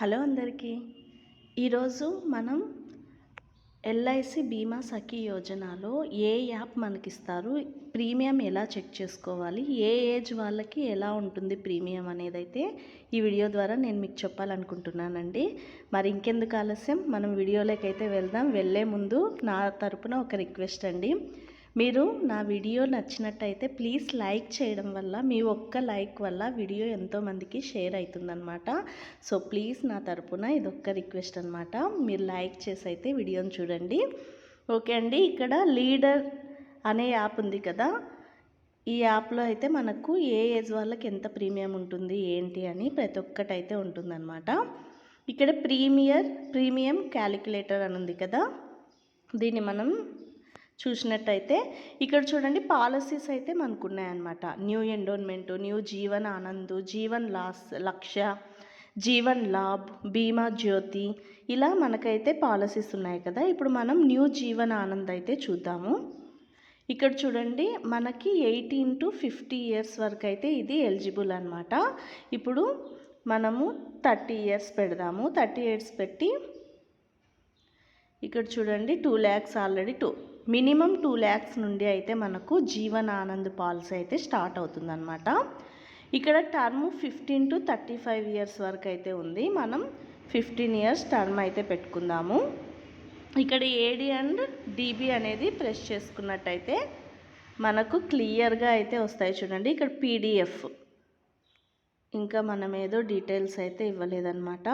Hello అందరికీ. ఈరోజు మనం ఎల్ఐసి బీమా సఖీ యోజనలో ఏ యాప్ మనకిస్తారు? ప్రీమియం ఎలా చెక్ చేసుకోవాలి? ఏ ఏజ్ వాళ్ళకి ఎలా ఉంటుంది ప్రీమియం అనేది అయితే ఈ వీడియో ద్వారా నేను మీకు చెప్పాలనుకుంటున్నానండి. మరి ఇంకెందుకు ఆలస్యం? మనం వీడియోలోకి అయితే వెళ్దాం. వెళ్ళే ముందు నా తరపున ఒక రిక్వెస్ట్ అండి. మీరు నా వీడియో నచ్చినట్టయితే ప్లీజ్ లైక్ చేయడం వల్ల మీ ఒక్క లైక్ వల్ల వీడియో ఎంతోమందికి షేర్ అవుతుందన్నమాట సో ప్లీజ్ నా తరపున ఇది ఒక్క రిక్వెస్ట్ అనమాట మీరు లైక్ చేసి అయితే వీడియోని చూడండి. ఓకే అండి ఇక్కడ లీడర్ అనే యాప్ ఉంది కదా. ఈ యాప్లో అయితే మనకు ఏ ఏజ్ వాళ్ళకి ఎంత ప్రీమియం ఉంటుంది ఏంటి అని ప్రతి ఒక్కటి అయితే ఉంటుందన్నమాట. ఇక్కడ ప్రీమియర్ ప్రీమియం క్యాలిక్యులేటర్ అని ఉంది కదా. దీన్ని మనం చూసినట్టయితే ఇక్కడ చూడండి పాలసీస్ అయితే మనకు ఉన్నాయన్నమాట new endowment new Jeevan Anand Jeevan loss Lakshya Jeevan Labh బీమా జ్యోతి ఇలా మనకైతే పాలసీస్ ఉన్నాయి కదా. ఇప్పుడు మనం న్యూ జీవన్ ఆనంద్ అయితే చూద్దాము. ఇక్కడ చూడండి మనకి ఎయిటీన్ టు ఫిఫ్టీ ఇయర్స్ వరకు అయితే ఇది ఎలిజిబుల్ అనమాట ఇప్పుడు మనము థర్టీ ఇయర్స్ పెడదాము. థర్టీ ఇయర్స్ పెట్టి ఇక్కడ చూడండి two lakhs already two. Minimum two lakhs నుండి అయితే మనకు జీవన ఆనంద్ పాలసీ అయితే స్టార్ట్ అవుతుందన్నమాట. ఇక్కడ term fifteen to thirty five years వరకు అయితే ఉంది. మనం ఫిఫ్టీన్ ఇయర్స్ టర్మ్ అయితే పెట్టుకుందాము. ఇక్కడ ఏడి అండ్ డీబీ అనేది ప్రెస్ చేసుకున్నట్టయితే మనకు క్లియర్గా అయితే వస్తాయి చూడండి. ఇక్కడ పీడిఎఫ్. ఇంకా మనం ఏదో డీటెయిల్స్ అయితే ఇవ్వలేదన్నమాట.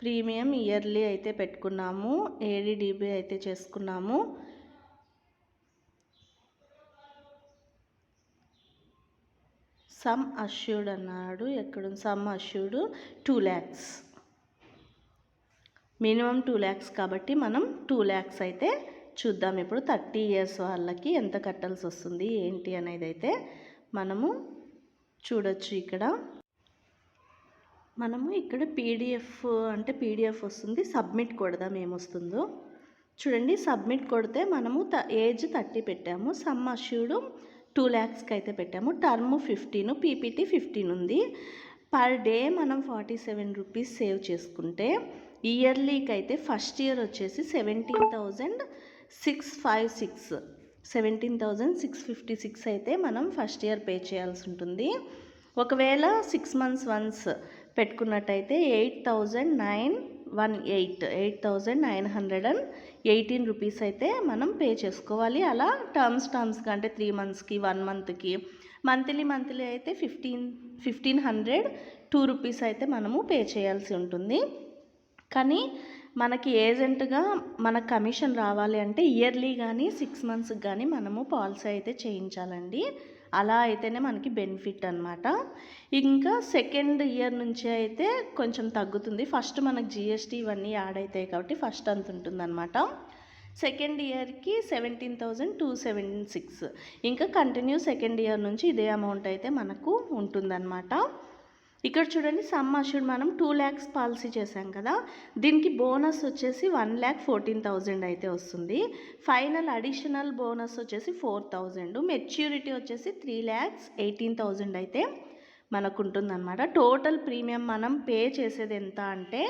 ప్రీమియం ఇయర్లీ అయితే పెట్టుకున్నాము ఏడీడీబీ అయితే చేసుకున్నాము. సమ్ అష్యూడ్ అన్నాడు ఎక్కడ sum assured two lakhs. Minimum two lakhs కాబట్టి మనం టూ ల్యాక్స్ అయితే చూద్దాం. ఇప్పుడు థర్టీ ఇయర్స్ వాళ్ళకి ఎంత కట్టాల్సి వస్తుంది ఏంటి అనేది అయితే మనము చూడొచ్చు ఇక్కడ. మనము ఇక్కడ పీడిఎఫ్ అంటే పీడిఎఫ్ వస్తుంది సబ్మిట్ కొడదాం ఏమొస్తుందో. చూడండి సబ్మిట్ కొడితే మనము త ఏజ్ థర్టీ పెట్టాము సమ్ అష్యూడు టూ ల్యాక్స్కి అయితే పెట్టాము టర్మ్ ఫిఫ్టీన్ పీపీటీ ఫిఫ్టీన్ ఉంది. పర్ డే మనం ఫార్టీ సెవెన్ రూపీస్ సేవ్ చేసుకుంటే ఇయర్లీకి అయితే ఫస్ట్ ఇయర్ వచ్చేసి seventeen thousand six five six seventeen thousand six fifty six అయితే మనం ఫస్ట్ ఇయర్ పే చేయాల్సి ఉంటుంది. ఒకవేళ six months once పెట్టుకున్నట్టయితే eight thousand nine one eight eight thousand nine hundred and eighteen rupees అయితే మనం పే చేసుకోవాలి. అలా టర్మ్స్ టర్మ్స్కి అంటే త్రీ మంత్స్కి వన్ మంత్కి మంత్లీ మంత్లీ అయితే fifteen fifteen hundred two rupees అయితే మనము పే చేయాల్సి ఉంటుంది. కానీ మనకి ఏజెంట్గా మన కమిషన్ రావాలి అంటే ఇయర్లీ కానీ సిక్స్ మంత్స్కి కానీ మనము పాలసీ అయితే చేయించాలండి. అలా అయితేనే మనకి బెనిఫిట్ అనమాట ఇంకా సెకండ్ ఇయర్ నుంచి అయితే కొంచెం తగ్గుతుంది. ఫస్ట్ మనకు జిఎస్టీ ఇవన్నీ యాడ్ అవుతాయి కాబట్టి ఫస్ట్ అంత ఉంటుందన్నమాట. సెకండ్ ఇయర్కి seventeen thousand two seven six. ఇంకా కంటిన్యూ సెకండ్ ఇయర్ నుంచి ఇదే అమౌంట్ అయితే మనకు ఉంటుందన్నమాట. ఇక్కడ చూడండి సమ్ అష్యూడ్ మనం టూ ల్యాక్స్ పాలసీ చేసాం కదా. దీనికి బోనస్ వచ్చేసి వన్ ల్యాక్ ఫోర్టీన్ థౌజండ్ అయితే వస్తుంది. ఫైనల్ అడిషనల్ బోనస్ వచ్చేసి ఫోర్ థౌజండ్ మెచ్యూరిటీ వచ్చేసి త్రీ ల్యాక్స్ ఎయిటీన్ థౌజండ్ అయితే మనకు ఉంటుందన్నమాట. టోటల్ ప్రీమియం మనం పే చేసేది ఎంత అంటే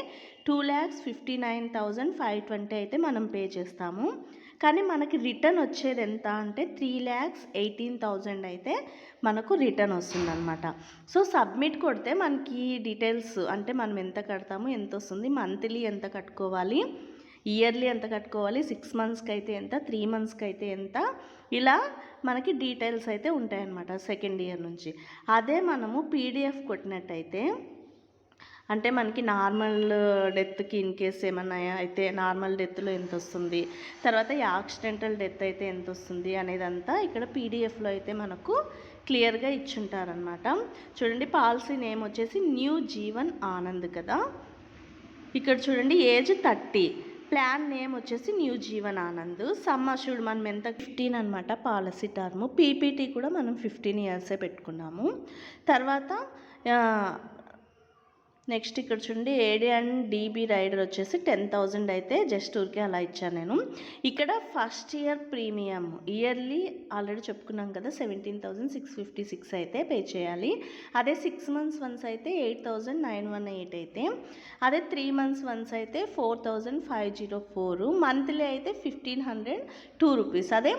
two lakhs fifty nine thousand five twenty అయితే మనం పే చేస్తాము. కానీ మనకి రిటర్న్ వచ్చేది ఎంత అంటే త్రీ ల్యాక్స్ ఎయిటీన్ థౌజండ్ అయితే మనకు రిటర్న్ వస్తుందన్నమాట. సో సబ్మిట్ కొడితే మనకి డీటెయిల్స్ అంటే మనం ఎంత కడతాము ఎంత వస్తుంది మంత్లీ ఎంత కట్టుకోవాలి ఇయర్లీ ఎంత కట్టుకోవాలి సిక్స్ మంత్స్కి అయితే ఎంత త్రీ మంత్స్కి అయితే ఎంత ఇలా మనకి డీటెయిల్స్ అయితే ఉంటాయన్నమాట సెకండ్ ఇయర్ నుంచి. అదే మనము పీడిఎఫ్ కొట్టినట్టయితే అంటే మనకి నార్మల్ డెత్కి ఇన్ కేస్ ఏమన్నా అయితే నార్మల్ డెత్లో ఎంత వస్తుంది తర్వాత యాక్సిడెంటల్ డెత్ అయితే ఎంత వస్తుంది అనేదంతా ఇక్కడ పీడిఎఫ్లో అయితే మనకు క్లియర్గా ఇచ్చుంటారనమాట చూడండి పాలసీ నేమ్ వచ్చేసి న్యూ జీవన్ ఆనంద్ కదా. ఇక్కడ చూడండి ఏజ్ థర్టీ ప్లాన్ నేమ్ వచ్చేసి new Jeevan Anand. Sum assured మనం ఎంత ఫిఫ్టీన్ అనమాట పాలసీ టర్మ్. పీపీటీ కూడా మనం ఫిఫ్టీన్ ఇయర్సే పెట్టుకున్నాము. తర్వాత నెక్స్ట్ ఇక్కడ చూడండి ఏడి అండ్ డీబీ రైడర్ వచ్చేసి టెన్ థౌజండ్ అయితే జస్ట్ ఊరికే అలా ఇచ్చాను నేను. ఇక్కడ first year premium yearly already చెప్పుకున్నాం కదా seventeen thousand six fifty six అయితే పే చేయాలి. అదే సిక్స్ మంత్స్ వన్స్ అయితే eight thousand nine one eight అయితే. అదే త్రీ మంత్స్ వన్స్ అయితే four thousand five zero four monthly అయితే ఫిఫ్టీన్ హండ్రెడ్ టూ రూపీస్ అదే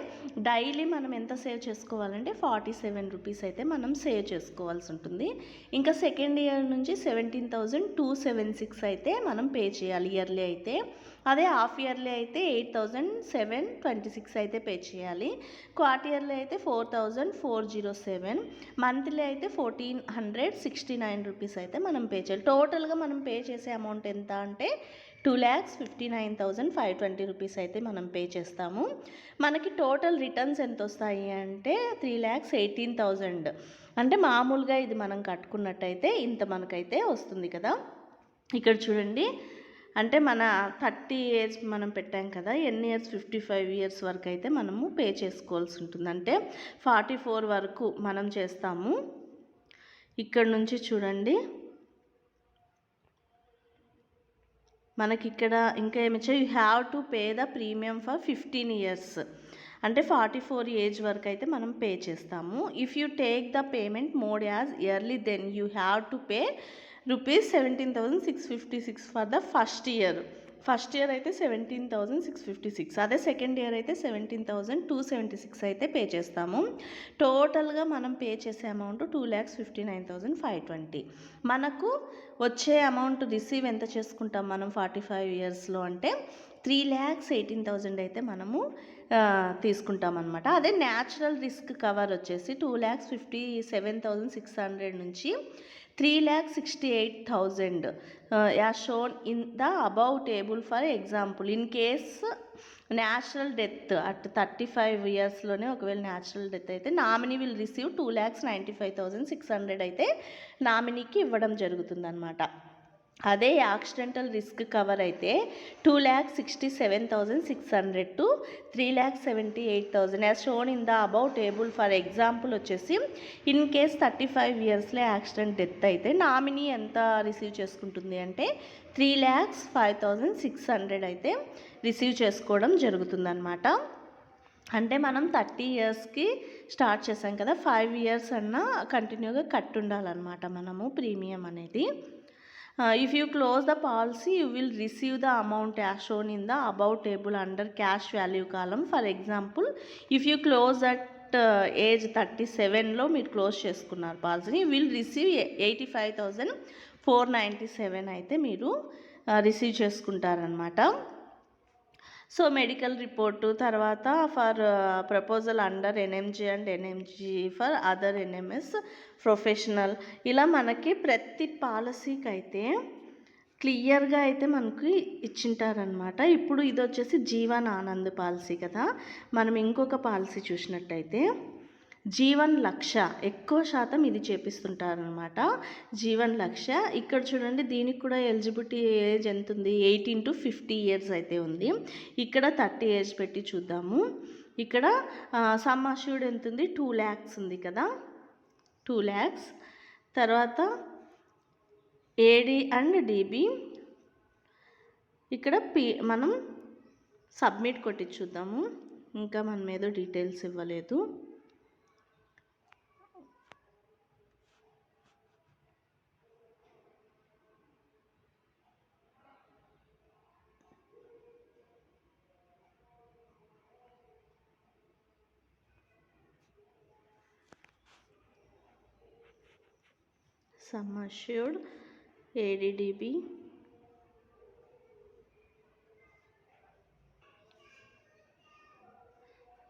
డైలీ మనం ఎంత సేవ్ చేసుకోవాలంటే ఫార్టీ సెవెన్ రూపీస్ అయితే మనం సేవ్ చేసుకోవాల్సి ఉంటుంది. ఇంకా సెకండ్ ఇయర్ నుంచి seventeen thousand two seven six అయితే మనం పే చేయాలి ఇయర్లీ అయితే. అదే హాఫ్ ఇయర్లీ అయితే eight thousand seven twenty six అయితే పే చేయాలి. క్వార్టర్ ఇయర్లీ అయితే four thousand four zero seven monthly అయితే fourteen hundred sixty nine rupees అయితే మనం పే చేయాలి. టోటల్గా మనం పే చేసే అమౌంట్ ఎంత అంటే two lakhs fifty nine thousand five twenty rupees అయితే మనం పే చేస్తాము. మనకి టోటల్ రిటర్న్స్ ఎంత వస్తాయి అంటే త్రీ ల్యాక్స్ ఎయిటీన్ థౌజండ్. అంటే మామూలుగా ఇది మనం కట్టుకున్నట్టయితే ఇంత మనకైతే వస్తుంది కదా. ఇక్కడ చూడండి అంటే మన థర్టీ ఇయర్స్ మనం పెట్టాం కదా ఎన్ని ఇయర్స్? ఫిఫ్టీ ఫైవ్ ఇయర్స్ వరకు అయితే మనము పే చేసుకోవాల్సి ఉంటుంది. అంటే ఫార్టీ ఫోర్ వరకు మనం చేస్తాము. ఇక్కడ నుంచి చూడండి మనకి ఇక్కడ ఇంకా ఏమిచ్చా you have to pay the premium for fifteen years అంటే ఫార్టీ ఫోర్ ఏజ్ వరకు అయితే మనం పే చేస్తాము. If you take the payment mode as yearly then you have to pay rupees seventeen thousand six fifty six for the first year first year అయితే seventeen thousand six fifty six అదే second year అయితే seventeen thousand two seventy six అయితే pay చేస్తాము. టోటల్గా మనం pay చేసే amount two lakhs fifty nine thousand five twenty. మనకు వచ్చే అమౌంట్ రిసీవ్ ఎంత చేసుకుంటాం మనం ఫార్టీ ఫైవ్ ఇయర్స్లో అంటే త్రీ ల్యాక్స్ ఎయిటీన్ థౌజండ్ అయితే మనము తీసుకుంటాం అనమాట అదే న్యాచురల్ రిస్క్ కవర్ వచ్చేసి two lakhs fifty seven thousand six hundred నుంచి three lakh sixty eight thousand as shown in the above table for example in case natural death at thirty five ఇయర్స్లోనే ఒకవేళ natural death అయితే nominee will receive two lakhs ninety five thousand six hundred అయితే నామినీకి ఇవ్వడం జరుగుతుందన్నమాట. అదే accidental risk cover అయితే two lakhs sixty seven thousand six hundred to three lakhs seventy eight thousand. As shown in the above table for example వచ్చేసి in case thirty five ఇయర్స్లో accident death అయితే nominee ఎంత receive చేసుకుంటుంది అంటే three lakhs five thousand six hundred అయితే receive చేసుకోవడం జరుగుతుందన్నమాట. అంటే మనం థర్టీ ఇయర్స్కి స్టార్ట్ చేసాం కదా ఫైవ్ ఇయర్స్ అన్నా కంటిన్యూగా కట్టుండాలన్నమాట మనము ప్రీమియం అనేది. If you close the policy you will receive the amount as shown in the above table under cash value column for example if you close at age thirty సెవెన్లో మీరు close చేసుకున్నారు పాలసీని will receive eighty five thousand four ninety seven అయితే మీరు receive చేసుకుంటారనమాట so medical report తర్వాత for proposal under NMG and NMG for other NMS professional. ఇలా మనకి ప్రతి పాలసీకి అయితే క్లియర్గా అయితే మనకి ఇచ్చింటారనమాట ఇప్పుడు ఇది వచ్చేసి జీవన్ ఆనంద్ పాలసీ కదా. మనం ఇంకొక పాలసీ చూసినట్టయితే జీవన్ లక్ష ఎక్కువ శాతం ఇది చేపిస్తుంటారనమాట జీవన్ లక్ష ఇక్కడ చూడండి దీనికి కూడా ఎలిజిబిలిటీ ఏజ్ ఎంత ఉంది ఎయిటీన్ టు ఫిఫ్టీ ఇయర్స్ అయితే ఉంది. ఇక్కడ థర్టీ ఏజ్ పెట్టి చూద్దాము. ఇక్కడ సమ్ అష్యూర్డ్ ఎంత ఉంది టూ ల్యాక్స్ ఉంది కదా? టూ ల్యాక్స్. తర్వాత ఏడి అండ్ డిబి. ఇక్కడ పి మనం సబ్మిట్ కొట్టి చూద్దాము ఇంకా మనం ఏదో డీటెయిల్స్ ఇవ్వలేదు. Sum assured ADDB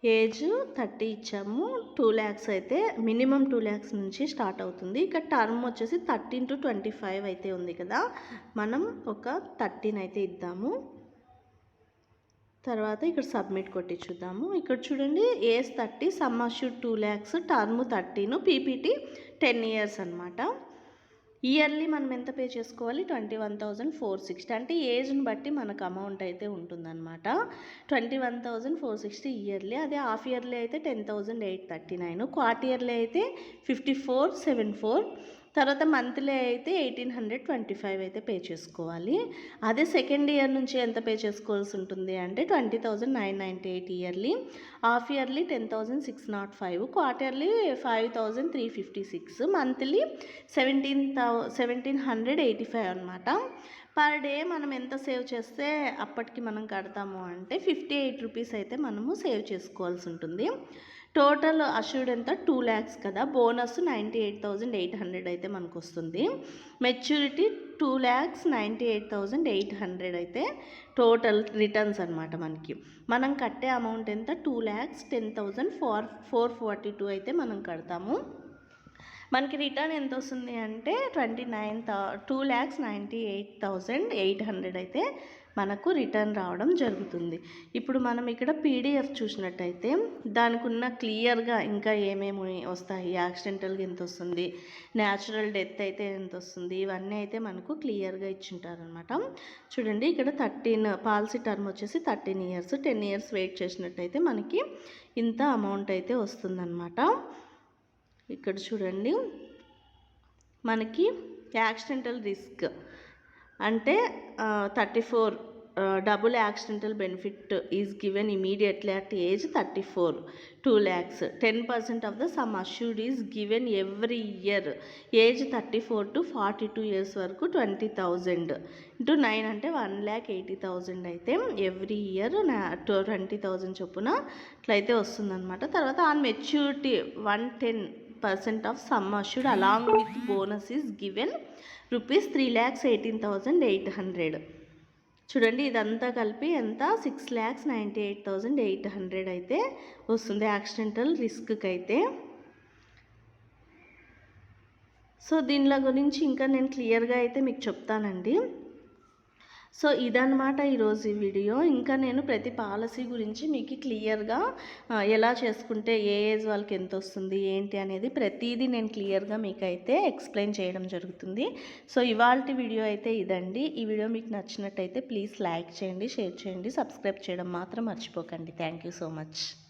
age thirty ఇచ్చాము. టూ ల్యాక్స్ అయితే మినిమం టూ ల్యాక్స్ నుంచి స్టార్ట్ అవుతుంది. ఇక టర్మ్ వచ్చేసి థర్టీన్ టు ట్వంటీ ఫైవ్ అయితే ఉంది కదా. మనం ఒక థర్టీన్ అయితే ఇద్దాము. తర్వాత ఇక్కడ సబ్మిట్ కొట్టి చూద్దాము ఇక్కడ చూడండి age thirty sum assured two lakhs term thirteen PPT ten years అనమాట ఇయర్లీ మనం ఎంత పే చేసుకోవాలి? Twenty one thousand four sixty. అంటే ఏజ్ని బట్టి మనకు అమౌంట్ అయితే ఉంటుందన్నమాట. Twenty one thousand four sixty yearly అదే హాఫ్ ఇయర్లీ అయితే ten thousand eight thirty nine. Quarter yearly అయితే ఫిఫ్టీ ఫోర్ సెవెన్ ఫోర్. తర్వాత మంత్లీ అయితే ఎయిటీన్ హండ్రెడ్ ట్వంటీ ఫైవ్ అయితే పే చేసుకోవాలి. అదే సెకండ్ ఇయర్ నుంచి ఎంత పే చేసుకోవాల్సి ఉంటుంది అంటే twenty thousand nine ninety eight yearly. Half yearly ten thousand six nought five. Quarterly five thousand three fifty six. Monthly seventeen thou seventeen hundred eighty five అనమాట per day మనం ఎంత save చేస్తే అప్పటికి మనం కడతాము అంటే ఫిఫ్టీ ఎయిట్ రూపీస్ అయితే మనము సేవ్ చేసుకోవాల్సి ఉంటుంది. టోటల్ అష్యూర్డ్ ఎంత? టూ ల్యాక్స్ కదా. Bonus ninety eight thousand eight hundred అయితే మనకు వస్తుంది maturity two lakhs ninety eight thousand eight hundred అయితే టోటల్ రిటర్న్స్ అనమాట మనకి. మనం కట్టే అమౌంట్ ఎంత? Two lakhs ten thousand four four forty two అయితే మనం కడతాము. మనకి రిటర్న్ ఎంత వస్తుంది అంటే twenty nine thou two lakhs ninety eight thousand eight hundred అయితే మనకు రిటర్న్ రావడం జరుగుతుంది. ఇప్పుడు మనం ఇక్కడ పీడిఎఫ్ చూసినట్టయితే దానికి ఉన్న క్లియర్గా ఇంకా ఏమేమి వస్తాయి? యాక్సిడెంటల్గా ఎంత వస్తుంది? న్యాచురల్ డెత్ అయితే ఎంత వస్తుంది? ఇవన్నీ అయితే మనకు క్లియర్గా ఇచ్చింటారనమాట చూడండి ఇక్కడ థర్టీన్ పాలసీ టర్మ్ వచ్చేసి thirteen years. Ten years wait చేసినట్టయితే మనకి ఇంత అమౌంట్ అయితే వస్తుందన్నమాట. ఇక్కడ చూడండి మనకి యాక్సిడెంటల్ రిస్క్ అంటే thirty four double accidental benefit is given immediately at age thirty four two lakhs. Ten percent of the sum assured is given every year age thirty four to forty two years వరకు twenty thousand. Into nine అంటే one lakh eighty thousand అయితే every year నా twenty thousand చొప్పున ఇట్లయితే వస్తుందన్నమాట. తర్వాత on maturity one ten percent of sum assured along with bonus is given rupees three lakhs eighteen thousand eight hundred. చూడండి ఇదంతా కలిపి ఎంత? Six lakhs ninety eight thousand eight hundred అయితే వస్తుంది యాక్సిడెంటల్ రిస్క్కి అయితే సో దీనిలో గురించి ఇంకా నేను క్లియర్గా అయితే మీకు చెప్తానండి. సో ఇదనమాట ఈరోజు ఈ వీడియో. ఇంకా నేను ప్రతి పాలసీ గురించి మీకు క్లియర్గా ఎలా చేసుకుంటే ఏ ఏజ్ వాళ్ళకి ఎంత వస్తుంది ఏంటి అనేది ప్రతిదీ నేను క్లియర్గా మీకు అయితే ఎక్స్ప్లెయిన్ చేయడం జరుగుతుంది. సో ఇవాళ వీడియో అయితే ఇదండి. ఈ వీడియో మీకు నచ్చినట్టయితే ప్లీజ్ లైక్ చేయండి షేర్ చేయండి సబ్స్క్రైబ్ చేయడం మాత్రం మర్చిపోకండి. Thank you so much.